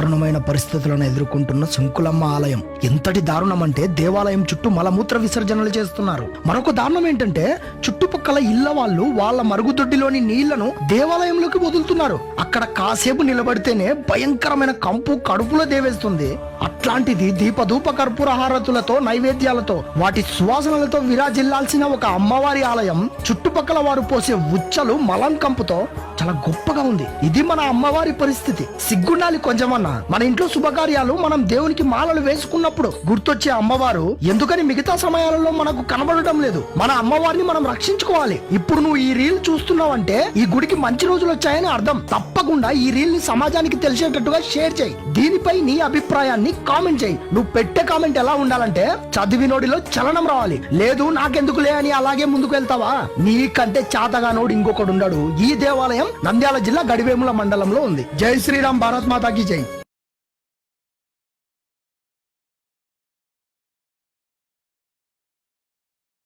దారుణమైన పరిస్థితులను ఎదుర్కొంటున్న శంకులమ్మ ఆలయం. ఎంతటి దారుణం అంటే దేవాలయం చుట్టూ మలమూత్ర విసర్జనలు చేస్తున్నారు. మరొక దారుణం ఏంటంటే చుట్టుపక్కల ఇళ్ళ వాళ్ళు వాళ్ళ మరుగుదొడ్డిలోని నీళ్ళను దేవాలయంలోకి వదులుతున్నారు. అక్కడ కాసేపు నిలబడితేనే భయంకరమైన కంపు కడుపులో దేవేస్తుంది. అట్లాంటిది దీపధూప కర్పూర హారతులతో నైవేద్యాలతో వాటి సువాసనలతో విరాజిల్లాల్సిన ఒక అమ్మవారి ఆలయం చుట్టుపక్కల వారు పోసే ఉచ్చలు మలం కంపుతో చాలా గొప్పగా ఉంది. ఇది మన అమ్మవారి పరిస్థితి. సిగ్గుండాలి కొంచెమన్నా. మన ఇంట్లో శుభకార్యాలు మనం దేవునికి మాలలు వేసుకున్నప్పుడు గుర్తొచ్చే అమ్మవారు ఎందుకని మిగతా సమయాలలో మనకు కనబడటం లేదు? మన అమ్మవారిని మనం రక్షించుకోవాలి. ఇప్పుడు నువ్వు ఈ రీల్ చూస్తున్నావంటే ఈ గుడికి మంచి రోజులు వచ్చాయని అర్థం. తప్పకుండా ఈ రీల్ని సమాజానికి తెలిసేటట్టుగా షేర్ చేయి. దీనిపై నీ అభిప్రాయాన్ని కామెంట్ చేయి. నువ్వు పెట్టే కామెంట్ ఎలా ఉండాలంటే చదివినోడిలో చలనం రావాలి. లేదు నాకెందుకులే అని అలాగే ముందుకు వెళ్తావా? నీకంటే చాతగానోడు ఇంకొకడు ఉండడు. ఈ దేవాలయం నంద్యాల జిల్లా గడివేముల మండలంలో ఉంది. జై శ్రీరామ్ భారత్ మాతాకి జై.